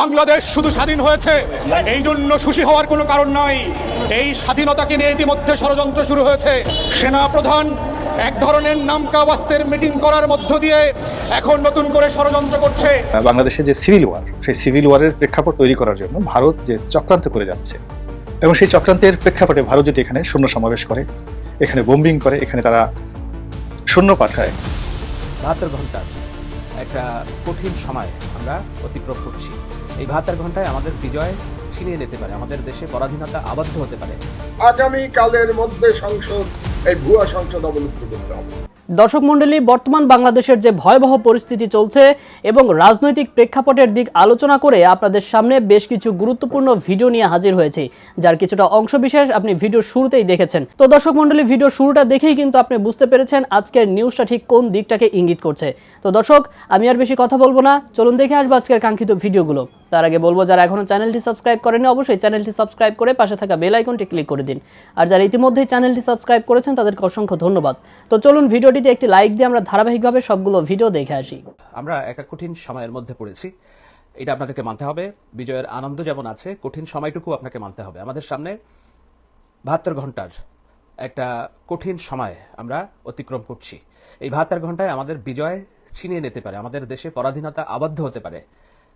বাংলাদেশ শুধু স্বাধীন হয়েছে। এই জন্য খুশি হওয়ার কোনো কারণ নাই। এই স্বাধীনতাকে নিয়ে ইতিমধ্যে ষড়যন্ত্র শুরু হয়েছে। সেনা প্রধান এক ধরনের নামকা ওয়াস্তের মিটিং করার মধ্য দিয়ে এখন নতুন করে ষড়যন্ত্র করছে। বাংলাদেশে যে সিভিল ওয়ার সেই সিভিল ওয়ারের প্রেক্ষাপট তৈরি করার জন্য ভারত যে চক্রান্ত করে যাচ্ছে এবং সেই চক্রান্তের প্রেক্ষাপটে ভারত যদি এখানে শূন্য সমাবেশ করে এখানে বোম্বিং করে এখানে তারা শূন্য পাঠায় বাহাত্তর ঘণ্টার একটা কঠিন সময় আমরা অতিক্রম করছি। এই বাহাত্তর ঘন্টায় আমাদের বিজয় ছিনিয়ে নিতে পারে, আমাদের দেশে পরাধীনতা আবদ্ধ হতে পারে। আগামী কালের মধ্যে সংসদ, এই ভুয়া সংসদ অবলুপ্ত করতে হবে। দর্শক মণ্ডলী, বর্তমান বাংলাদেশের যে ভয়াবহ পরিস্থিতি চলছে এবং রাজনৈতিক প্রেক্ষাপটের দিক আলোচনা করে আপনাদের সামনে বেশ কিছু গুরুত্বপূর্ণ ভিডিও নিয়ে হাজির হয়েছে, যার কিছুটা অংশবিশেষ আপনি ভিডিও শুরুতেই দেখেছেন। তো দর্শক মণ্ডলী ভিডিওর শুরুটা দেখেই কিন্তু আপনি বুঝতে পেরেছেন আজকের নিউজটা ঠিক কোন দিকটাকে ইঙ্গিত করছে। তো দর্শক, আমি আর বেশি কথা বলব না, চলুন দেখে আসব আজকের কাঙ্ক্ষিত ভিডিওগুলো। তার আগে বলব, যারা এখনও চ্যানেলটি সাবস্ক্রাইব করেনি অবশ্যই চ্যানেলটি সাবস্ক্রাইব করে পাশে থাকা বেল আইকনটি ক্লিক করে দিন। আর যারা ইতিমধ্যেই চ্যানেলটি সাবস্ক্রাইব করেছেন, তাদেরকে অসংখ্য ধন্যবাদ। তো চলুন, ভিডিওটিতে একটি লাইক দিয়ে আমরা ধারাবাহিকভাবে সবগুলো ভিডিও দেখে আসি। আমরা একটা কঠিন সময়ের মধ্যে পড়েছি। এটা আপনাদেরকে মানতে হবে। বিজয়ের আনন্দ যেমন আছে, কঠিন সময়টুকু আপনাকে মানতে হবে। আমাদের সামনে বাহাত্তর ঘণ্টার একটা কঠিন সময় আমরা অতিক্রম করছি। এই বাহাত্তর ঘন্টায় আমাদের বিজয় ছিনিয়ে নিতে পারে, আমাদের দেশে পরাধীনতা আবদ্ধ হতে পারে।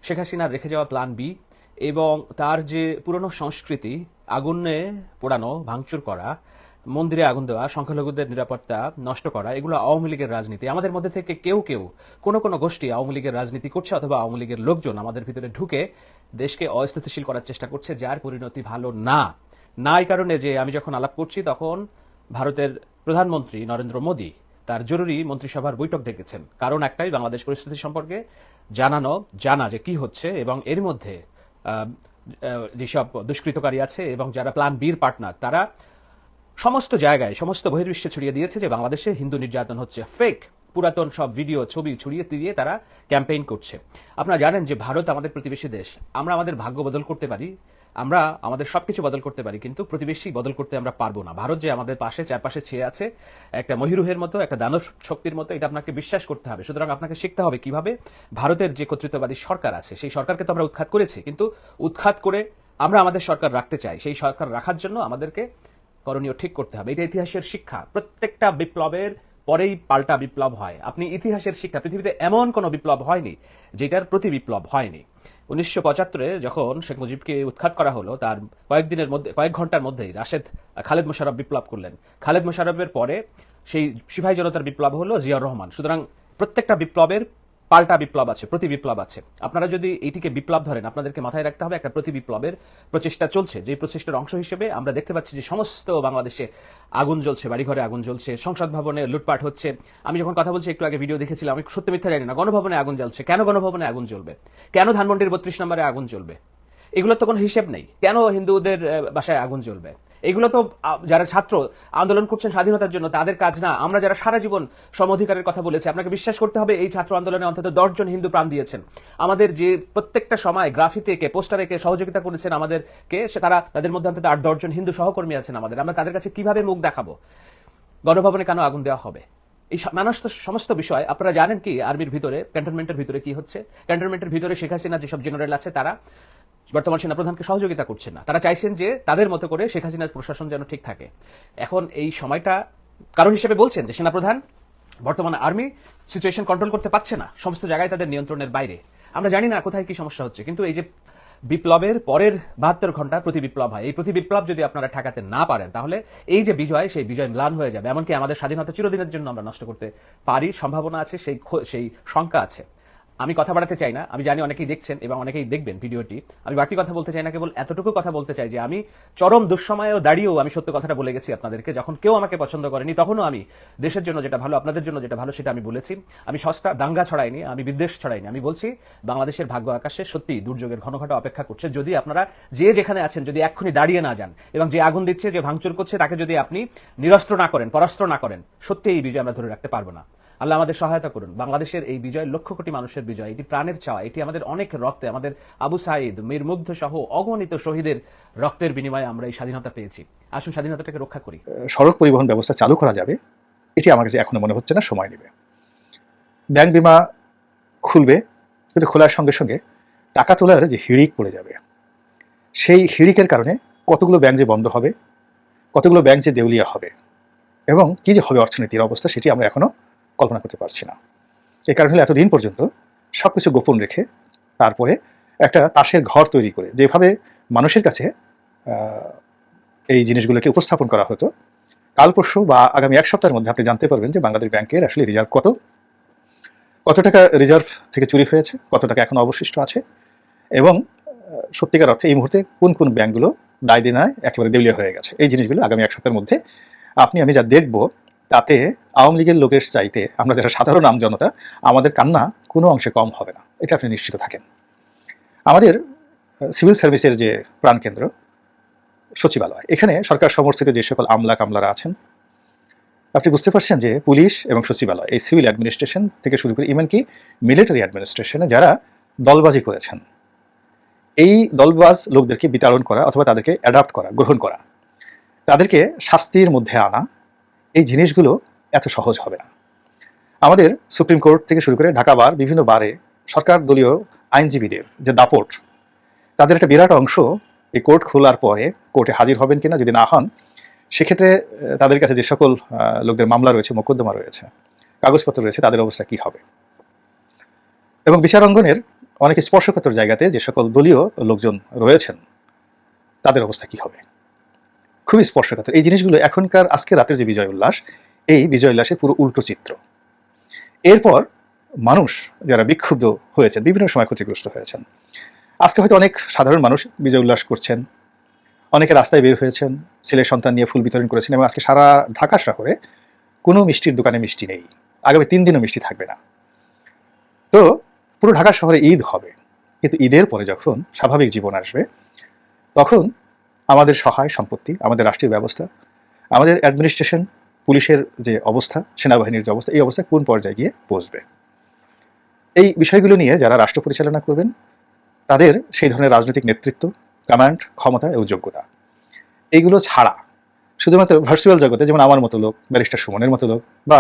শেখ হাসিনার রেখে যাওয়া প্ল্যান বি এবং তার যে পুরনো সংস্কৃতি, আগুনে পোড়ানো, ভাঙচুর করা, মন্দিরে আগুন দেওয়া, সংখ্যালঘুদের নিরাপত্তা নষ্ট করা, এগুলো আওয়ামী লীগের রাজনীতি। আমাদের মধ্যে থেকে কেউ কেউ, কোনো কোনো গোষ্ঠী আওয়ামী লীগের রাজনীতি করছে অথবা আওয়ামী লীগের লোকজন আমাদের ভিতরে ঢুকে দেশকে অস্থিতিশীল করার চেষ্টা করছে, যার পরিণতি ভালো না। না এই কারণে যে আমি যখন আলাপ করছি, তখন ভারতের প্রধানমন্ত্রী নরেন্দ্র মোদী তার জরুরি মন্ত্রিসভার বৈঠক ডেকেছেন। কারণ একটাই বাংলাদেশ পরিস্থিতি সম্পর্কে জানানো, জানা যে কি হচ্ছে এবং এর মধ্যে যেসব দুষ্কৃতকারী আছে এবং যারা প্ল্যান বির পার্টনার তারা সমস্ত জায়গায়, সমস্ত বহির্বিশ্বে ছড়িয়ে দিয়েছে যে বাংলাদেশে হিন্দু নির্যাতন হচ্ছে ফেক পুরাতন সব ভিডিও ছবি ছড়িয়ে দিয়ে তারা ক্যাম্পেইন করছে। আপনারা জানেন যে ভারত আমাদের প্রতিবেশী দেশ। আমরা আমাদের ভাগ্য বদল করতে পারি। আমরা আমাদের সবকিছু বদল করতে পারি, কিন্তু প্রতিবেশী বদল করতে আমরা পারব না। ভারত যে আমাদের পাশে, চারপাশে ছেয়ে আছে, একটা মহিরুহের মতো, একটা দানব শক্তির মতো, এটা আপনাকে বিশ্বাস করতে হবে। সুতরাং আপনাকে শিখতে হবে কীভাবে ভারতের যে কর্তৃত্ববাদী সরকার আছে, সেই সরকারকে তো আমরা উৎখাত করেছি, কিন্তু উৎখাত করে আমরা আমাদের সরকার রাখতে চাই। সেই সরকার রাখার জন্য আমাদেরকে করণীয় ঠিক করতে হবে। এটা ইতিহাসের শিক্ষা। প্রত্যেকটা বিপ্লবের পরেই পাল্টা বিপ্লব হয়। আপনি ইতিহাসের শিক্ষা, পৃথিবীতে এমন কোনো বিপ্লব হয়নি, যেটার প্রতি বিপ্লব হয়নি। উনিশশো পঁচাত্তরে যখন শেখ মুজিবকে উৎখাত করা হলো, তার কয়েকদিনের মধ্যে, কয়েক ঘণ্টার মধ্যেই রাশেদ খালেদ মোশারফ বিপ্লব করলেন। খালেদ মোশারফের পরে সেই সিপাহী জনতার বিপ্লব হলো জিয়াউর রহমান। সুতরাং প্রত্যেকটা বিপ্লবের পাল্টা বিপ্লব আছে, প্রতি বিপ্লব আছে। আপনারা যদি এইটিকে বিপ্লব ধরেন, আপনাদেরকে মাথায় রাখতে হবে একটা প্রতি বিপ্লবের প্রচেষ্টা চলছে। যে প্রচেষ্টার অংশ হিসেবে আমরা দেখতে পাচ্ছি যে সমস্ত বাংলাদেশে আগুন জ্বলছে, বাড়িঘরে আগুন জ্বলছে, সংসদ ভবনে লুটপাট হচ্ছে। আমি যখন কথা বলছি, একটু আগে ভিডিও দেখেছিলাম, আমি সত্যি মিথ্যা জানি না, গণভবনে আগুন জ্বলছে। কেন গণভবনে আগুন জ্বলবে? কেন ধানমন্ডির বত্রিশ নম্বরে আগুন জ্বলবে? এগুলো তো কোনো হিসেব নেই। কেন হিন্দুদের বাসায় আগুন জ্বলবে? এগুলো তো যারা ছাত্র আন্দোলন করছেন স্বাধীনতার জন্য, তাদের কাজ না। আমরা যারা সারা জীবন সম অধিকারের কথা বলেছি, আপনাকে বিশ্বাস করতে হবে, এই ছাত্র আন্দোলনে অন্তত দশজন হিন্দু প্রাণ দিয়েছেন। আমাদের যে প্রত্যেকটা সময় গ্রাফিতে কে, পোস্টারে কে সহযোগিতা করেছেন আমাদেরকে তারা, তাদের মধ্যে অন্তত আট, দশজন হিন্দু সহকর্মী আছেন আমাদের। আমরা তাদের কাছে কীভাবে মুখ দেখাবো? গণভবনে কেন আগুন দেওয়া হবে? এই সমস্ত সমস্ত বিষয়, আপনারা জানেন কি আর্মির ভিতরে, ক্যান্টনমেন্টের ভিতরে কি হচ্ছে? ক্যান্টনমেন্টের ভিতরে শেখ হাসিনা যেসব জেনারেল আছে তারা বর্তমান সেনাপ্রধানকে সহযোগিতা করছেন না। তারা চাইছেন যে তাদের মতো করে শেখ হাসিনার প্রশাসন যেন ঠিক থাকে। এখন এই সময়টা কারণ হিসেবে বলছেন যে সেনাপ্রধান বর্তমানে আর্মি সিচুয়েশন কন্ট্রোল করতে পারছে না। সমস্ত জায়গায় তাদের নিয়ন্ত্রণের বাইরে। আমরা জানি না কোথায় কি সমস্যা হচ্ছে, কিন্তু এই যে বিপ্লবের পরের বাহাত্তর ঘণ্টা প্রতি বিপ্লব হয়, এই প্রতি বিপ্লব যদি আপনারা ঠেকাতে না পারেন, তাহলে এই যে বিজয়, সেই বিজয় ম্লান হয়ে যাবে। এমনকি আমাদের স্বাধীনতা চিরদিনের জন্য আমরা নষ্ট করতে পারি, সম্ভাবনা আছে, সেই সেই শঙ্কা আছে। আমি কথা বাড়াতে চাই না, আমি জানি অনেকেই দেখছেন এবং অনেকেই দেখবেন ভিডিওটি। আমি বাড়তি কথা বলতে চাই না, কেবল এতটুকু কথা বলতে চাই যে আমি চরম দুঃসময়েও দাঁড়িয়েও আমি সত্য কথাটা বলে গেছি আপনাদেরকে, যখন কেউ আমাকে পছন্দ করেনি তখনও আমি দেশের জন্য যেটা ভালো, আপনাদের জন্য যেটা ভালো সেটা আমি বলেছি। আমি সস্তা দাঙ্গা ছড়াইনি, আমি বিদ্বেষ ছড়াইনি, আমি বলছি বাংলাদেশের ভাগ্য আকাশে সত্যি দুর্যোগের ঘনঘটা অপেক্ষা করছে। যদি আপনারা যে যেখানে আছেন, যদি এক্ষুনি দাঁড়িয়ে না যান এবং যে আগুন দিচ্ছে, যে ভাঙচুর করছে, তাকে যদি আপনি নিরস্ত্র না করেন, পরাস্ত্র না করেন সত্যি এই বিজয় আমরা ধরে রাখতে পারব না। আল্লাহ আমাদের সহায়তা করুন। বাংলাদেশের এই বিজয়, লক্ষ কোটি মানুষের বিজয়, এটি প্রাণের চাওয়া এটি আমাদের অনেক রক্তে, আমাদের আবু সাইদ, মীর মুগ্ধ সহ অগণিত শহীদের রক্তের বিনিময়ে আমরা এই স্বাধীনতা পেয়েছি। আসুন স্বাধীনতাটাকে রক্ষা করি। সড়ক পরিবহন ব্যবস্থা চালু করা যাবে, এটি আমার কাছে এখনও মনে হচ্ছে না, সময় নেবে। ব্যাংক বিমা খুলবে, কিন্তু খোলার সঙ্গে সঙ্গে টাকা তোলার যে হিড়িক পড়ে যাবে। সেই হিড়িকের কারণে কতগুলো ব্যাংক যে বন্ধ হবে, কতগুলো ব্যাংক যে দেউলিয়া হবে, এবং কি যে হবে অর্থনীতির অবস্থা, সেটি আমরা এখনও কল্পনা করতে পারছি না। এই কারণ হলো এতদিন পর্যন্ত সব কিছু গোপন রেখে তারপরে একটা তাসের ঘর তৈরি করে, যেভাবে মানুষের কাছে এই জিনিসগুলোকে উপস্থাপন করা হতো, কাল পরশু বা আগামী এক সপ্তাহের মধ্যে আপনি জানতে পারবেন যে বাংলাদেশ ব্যাংকের আসলে রিজার্ভ কত। কত টাকা রিজার্ভ থেকে চুরি হয়েছে, কত টাকা এখন অবশিষ্ট আছে এবং সত্যিকার অর্থে এই মুহূর্তে কোন কোন ব্যাংকগুলো দায় দিনায় একেবারে দেউলিয়া হয়ে গেছে। এই জিনিসগুলো আগামী এক সপ্তাহের মধ্যে আপনি, আমি যা দেখব তাতে আওয়ামী লীগের লোকের চাইতে আমরা যারা সাধারণ আম জনতা, আমাদের কান্না কোনো অংশে কম হবে না। এটা আপনি নিশ্চিত থাকেন। আমাদের সিভিল সার্ভিসের যে প্রাণকেন্দ্র সচিবালয়, এখানে সরকার সমর্থিত যে সকল আমলা কামলারা আছেন, আপনি বুঝতে পারছেন যে পুলিশ এবং সচিবালয়, এই সিভিল অ্যাডমিনিস্ট্রেশন থেকে শুরু করে ইভেন কি মিলিটারি অ্যাডমিনিস্ট্রেশনে যারা দলবাজি করেছেন, এই দলবাজ লোকদেরকে বিতাড়ন করা অথবা তাদেরকে অ্যাডাপ্ট করা, গ্রহণ করা, তাদেরকে শাস্তির মধ্যে আনা এই জিনিসগুলো এত সহজ হবে না। আমাদের সুপ্রিম কোর্ট থেকে শুরু করে ঢাকা বার, বিভিন্ন বারে সরকার দলীয় আইনজীবীদের যে দাপট, তাদের একটা বিরাট অংশ এই কোর্ট খোলার পরে কোর্টে হাজির হবেন কিনা যদি না হন, সেক্ষেত্রে তাদের কাছে যে সকল লোকদের মামলা রয়েছে, মোকদ্দমা রয়েছে, কাগজপত্র রয়েছে, তাদের অবস্থা কি হবে? এবং বিচার অঙ্গনের অনেক স্পর্শকাতর জায়গাতে যে সকল দলীয় লোকজন রয়েছেন, তাদের অবস্থা কি হবে? খুবই স্পর্শকাতর। এই জিনিসগুলো এখনকার আজকে রাতের যে বিজয় উল্লাস, এই বিজয় উল্লাসের পুরো উল্টো চিত্র। এরপর মানুষ যারা বিক্ষুব্ধ হয়েছেন, বিভিন্ন সময় ক্ষতিগ্রস্ত হয়েছেন। আজকে হয়তো অনেক সাধারণ মানুষ বিজয় উল্লাস করছেন। অনেকে রাস্তায় বের হয়েছেন, ছেলে সন্তান নিয়ে ফুল বিতরণ করেছেন এবং আজকে সারা ঢাকা শহরে কোনো মিষ্টির দোকানে মিষ্টি নেই। আগামী তিন দিনও মিষ্টি থাকবে না। তো পুরো ঢাকা শহরে ঈদ হবে। কিন্তু ঈদের পরে যখন স্বাভাবিক জীবন আসবে, তখন আমাদের সহায় সম্পত্তি, আমাদের রাষ্ট্রীয় ব্যবস্থা, আমাদের অ্যাডমিনিস্ট্রেশন পুলিশের যে অবস্থা, সেনাবাহিনীর যে অবস্থা, এই অবস্থা কোন পর্যায়ে গিয়ে পৌঁছবে এই বিষয়গুলো নিয়ে যারা রাষ্ট্র পরিচালনা করবেন, তাদের সেই ধরনের রাজনৈতিক নেতৃত্ব কমান্ড ক্ষমতা এবং যোগ্যতা। এইগুলো ছাড়া শুধুমাত্র ভার্চুয়াল জগতে, যেমন আমার মতো লোক ব্যারিস্টার সুমনের মতো লোক, বা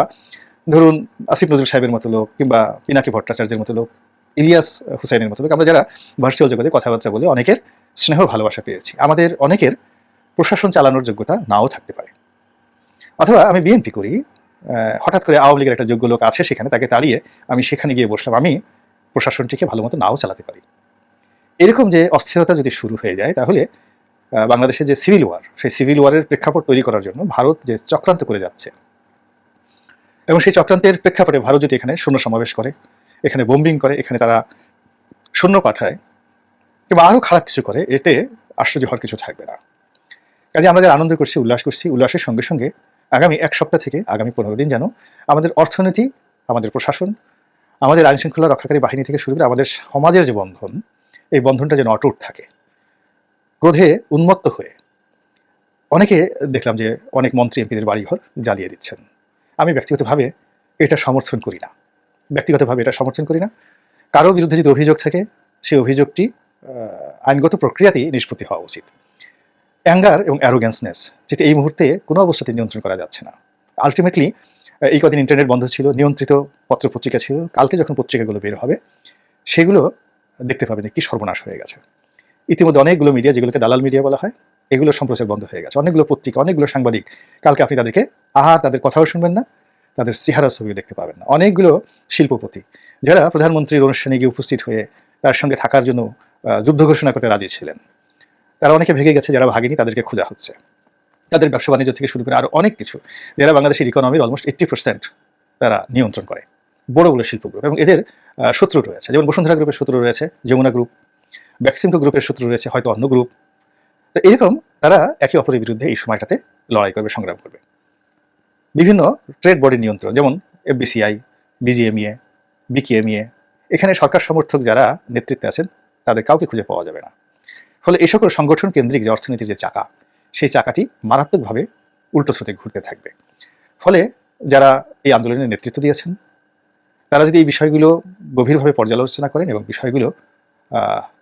ধরুন আসিফ নজরুল সাহেবের মতো লোক, কিংবা পিনাকি ভট্টাচার্যের মতো লোক, ইলিয়াস হুসাইনের মতো লোক, আমরা যারা ভার্চুয়াল জগতে কথাবার্তা বলে অনেকের স্নেহ ভালোবাসা পেয়েছি। আমাদের অনেকের প্রশাসন চালানোর যোগ্যতা নাও থাকতে পারে। অথবা আমি বিএনপি করি হঠাৎ করে আওয়ামী লীগের একটা যোগ্য লোক আছে সেখানে, তাকে তাড়িয়ে আমি সেখানে গিয়ে বসলাম, আমি প্রশাসনটিকে ভালো মতো নাও চালাতে পারি। এরকম যে অস্থিরতা যদি শুরু হয়ে যায়, তাহলে বাংলাদেশে যে সিভিল ওয়ার সেই সিভিল ওয়ারের প্রেক্ষাপট তৈরি করার জন্য ভারত যে চক্রান্ত করে যাচ্ছে, এবং সেই চক্রান্তের প্রেক্ষাপটে ভারত যদি এখানে শূন্য সমাবেশ করে, এখানে বোম্বিং করে, এখানে তারা শূন্য পাঠায় কিংবা আরও খারাপ কিছু করে, এতে আশ্চর্য হওয়ার কিছু থাকবে না। কাজে আমরা যারা আনন্দ করছি, উল্লাস করছি, উল্লাসের সঙ্গে সঙ্গে আগামী এক সপ্তাহ থেকে, আগামী পনেরো দিন যেন আমাদের অর্থনীতি, আমাদের প্রশাসন, আমাদের আইন শৃঙ্খলা রক্ষাকারী বাহিনী থেকে শুরু করে আমাদের সমাজের যে বন্ধন, এই বন্ধনটা যেন অটুট থাকে। ক্রোধে উন্মত্ত হয়ে অনেকে দেখলাম যে অনেক মন্ত্রী এমপিদের বাড়িঘর জ্বালিয়ে দিচ্ছেন। আমি ব্যক্তিগতভাবে এটা সমর্থন করি না। ব্যক্তিগতভাবে এটা সমর্থন করি না। কারও বিরুদ্ধে যদি অভিযোগ থাকে, সেই অভিযোগটি আইনগত প্রক্রিয়াতেই নিষ্পত্তি হওয়া উচিত। অ্যাঙ্গার এবং অ্যারোগেন্সনেস, যেটা এই মুহূর্তে কোনো অবস্থাতে নিয়ন্ত্রণ করা যাচ্ছে না। আলটিমেটলি এই কদিন ইন্টারনেট বন্ধ ছিল, নিয়ন্ত্রিত পত্রপত্রিকা ছিল, কালকে যখন পত্রিকাগুলো বের হবে, সেগুলো দেখতে পাবেন কি সর্বনাশ হয়ে গেছে। ইতিমধ্যে অনেকগুলো মিডিয়া, যেগুলোকে দালাল মিডিয়া বলা হয়, এগুলো সম্প্রচার বন্ধ হয়ে গেছে। অনেকগুলো পত্রিকা, অনেকগুলো সাংবাদিক, কালকে আপনি তাদেরকে আহার, তাদের কথাও শুনবেন না, তাদের চেহারা ছবিও দেখতে পাবেন না। অনেকগুলো শিল্পপতি, যারা প্রধানমন্ত্রীর অনুষ্ঠানে গিয়ে উপস্থিত হয়ে তার সঙ্গে থাকার জন্য যুদ্ধ ঘোষণা করতে রাজি ছিলেন। তারা অনেকে ভেঙে গেছে যারা ভাগেনি, তাদেরকে খোঁজা হচ্ছে। তাদের ব্যবসা বাণিজ্য থেকে শুরু করে আরও অনেক কিছু, যারা বাংলাদেশের ইকোনমির অলমোস্ট এইট্টি পার্সেন্ট তারা নিয়ন্ত্রণ করে। বড় বড় শিল্প গ্রুপ এবং এদের শত্রু রয়েছে। যেমন বসুন্ধরা গ্রুপের শত্রু রয়েছে, যমুনা গ্রুপ ব্যাক্সিমকো গ্রুপের শত্রু রয়েছে, হয়তো অন্য গ্রুপ তো এরকম তারা একে অপরের বিরুদ্ধে এই সময়টাতে লড়াই করবে, সংগ্রাম করবে। বিভিন্ন ট্রেড বডির নিয়ন্ত্রণ, যেমন এফবিসিআই বিজিএমইএ বিকেএমইএ এখানে সরকার সমর্থক যারা নেতৃত্বে আছেন তাদের কাউকে খুঁজে পাওয়া যাবে না। ফলে এই সকল সংগঠন কেন্দ্রিক যে অর্থনীতির যে চাকা, সেই চাকাটি মারাত্মকভাবে উল্টো স্রোতে ঘুরতে থাকবে। ফলে যারা এই আন্দোলনের নেতৃত্ব দিয়েছেন, তারা যদি এই বিষয়গুলো গভীরভাবে পর্যালোচনা করেন এবং বিষয়গুলো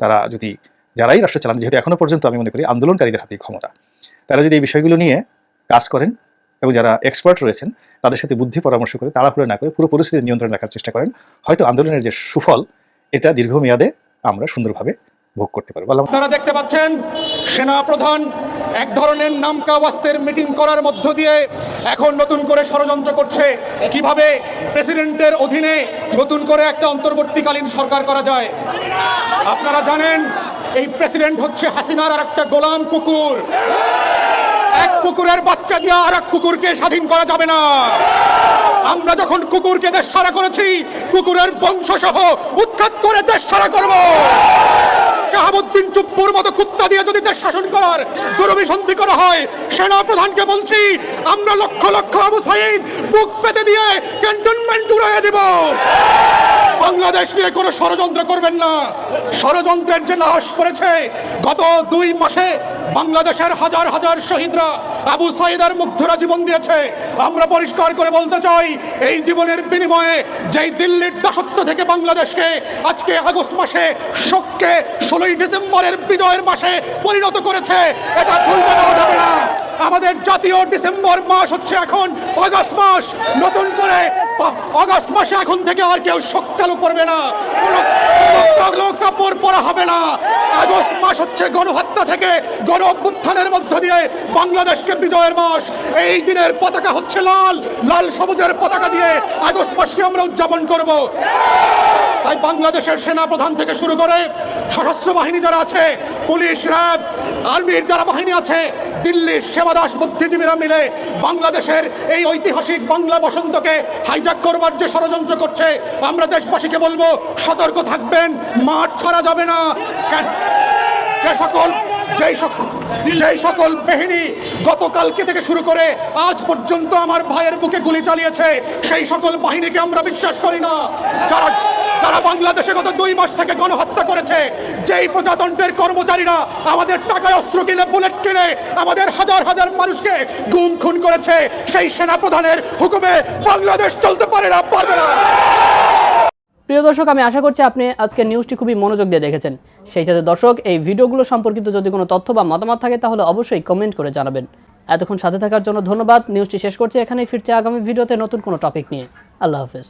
তারা যদি, যারাই রাষ্ট্র চালান, যেহেতু এখনও পর্যন্ত আমি মনে করি আন্দোলনকারীদের হাতেই ক্ষমতা, তারা যদি এই বিষয়গুলো নিয়ে কাজ করেন এবং যারা এক্সপার্ট রয়েছেন, তাদের সাথে বুদ্ধি পরামর্শ করে, তাড়াহুড়ো না করে পুরো পরিস্থিতি নিয়ন্ত্রণ রাখার চেষ্টা করেন, হয়তো আন্দোলনের যে সুফল, এটা দীর্ঘমেয়াদে আমরা সুন্দরভাবে ভোগ করতে পারব। আপনারা দেখতে পাচ্ছেন সেনা প্রধান এক ধরনের নামকা ওয়াস্তের মিটিং করার মধ্য দিয়ে এখন নতুন করে ষড়যন্ত্র করছে। কীভাবে প্রেসিডেন্টের অধীনে নতুন করে একটা অন্তর্বর্তীকালীন সরকার করা যায়? আপনারা জানেন, এই প্রেসিডেন্ট হচ্ছে হাসিনার আর একটা গোলাম কুকুর। এক কুকুরের বাচ্চা দিয়ে আর এক কুকুরকে স্বাধীন করা যাবে না। আমরা যখন কুকুরকে দেশ ছাড়া করেছি, কুকুরের বংশ সহ উৎখাত করে দেশ ছাড়া করব। শাহাবুদ্দিন চুপ্পুর মতো কুত্তা দিয়ে যদি দেশ শাসন করার দুরভিসন্ধি করা হয় সেনা প্রধানকে বলছি, আমরা লক্ষ লক্ষ আবু সাইদ বুক পেতে দিয়ে ক্যান্টনমেন্ট উড়াইয়ে দেব। বাংলাদেশ নিয়ে কোনো ষড়যন্ত্র করবেন না। ষড়যন্ত্রের যে লাশ পড়েছে, গত দুই মাসে বাংলাদেশের হাজার হাজার শহীদরা আবু সাইদার মুগ্ধরা জীবন দিয়েছে। আমরা পরিষ্কার করে বলতে চাই, এই জীবনের বিনিময়ে যেই দিল্লির দাসত্ব থেকে বাংলাদেশকে আজকে আগস্ট মাসে শোককে ষোলোই ডিসেম্বরের বিজয়ের মাসে পরিণত করেছে, এটা ভুলতে দেওয়া যাবে না। আমাদের জাতীয় ডিসেম্বর মাস হচ্ছে এখন আগস্ট মাস। নতুন করে আগস্ট মাসে এখন থেকে আর কেউ শক্তালু করবে না। কাপড় পরা হবে না। আগস্ট মাস হচ্ছে গণহত্যা থেকে গণ অভ্যুত্থানের মধ্য দিয়ে বাংলাদেশকে বিজয়ের মাস। এই দিনের পতাকা হচ্ছে লাল লাল সবুজের পতাকা দিয়ে আগস্ট মাসকে আমরা উদযাপন করব। তাই বাংলাদেশের সেনা প্রধান থেকে শুরু করে সশস্ত্র বাহিনী যারা আছে, পুলিশ, র্যাব, আর্মির যারা বাহিনী আছে দিল্লির সেবাদাস বুদ্ধিজীবীরা মিলে বাংলাদেশের এই ঐতিহাসিক বাংলা বসন্তকে হাইজাক করবার যে ষড়যন্ত্র করছে, আমরা দেশবাসীকে বলব, সতর্ক থাকবেন, মাঠ ছাড়া যাবে না। যে সকল যেই সকল যেই সকল বাহিনী গতকালকে থেকে শুরু করে আজ পর্যন্ত আমার ভাইয়ের বুকে গুলি চালিয়েছে, সেই সকল বাহিনীকে আমরা বিশ্বাস করি না। যারা যারা বাংলাদেশে গত দুই মাস থেকে গণহত্যা করেছে, যেই প্রজাতন্ত্রের কর্মচারীরা আমাদের টাকায় অস্ত্র কিনে, বুলেট কিনে, আমাদের হাজার হাজার মানুষকে গুম খুন করেছে, সেই সেনা প্রধানের হুকুমে বাংলাদেশ চলতে পারে না, পারবে না। প্রিয় দর্শক, আমি আশা করছি আপনি আজকে নিউজটি খুবই মনোযোগ দিয়ে দেখেছেন। সেই সাথে দর্শক, এই ভিডিওগুলো সম্পর্কিত যদি কোনো তথ্য বা মতামত থাকে, তাহলে অবশ্যই কমেন্ট করে জানাবেন। এতক্ষণ সাথে থাকার জন্য ধন্যবাদ। নিউজটি শেষ করছি, এখানেই ফিরছে আগামী ভিডিওতে নতুন কোনো টপিক নিয়ে। আল্লাহ হাফেজ।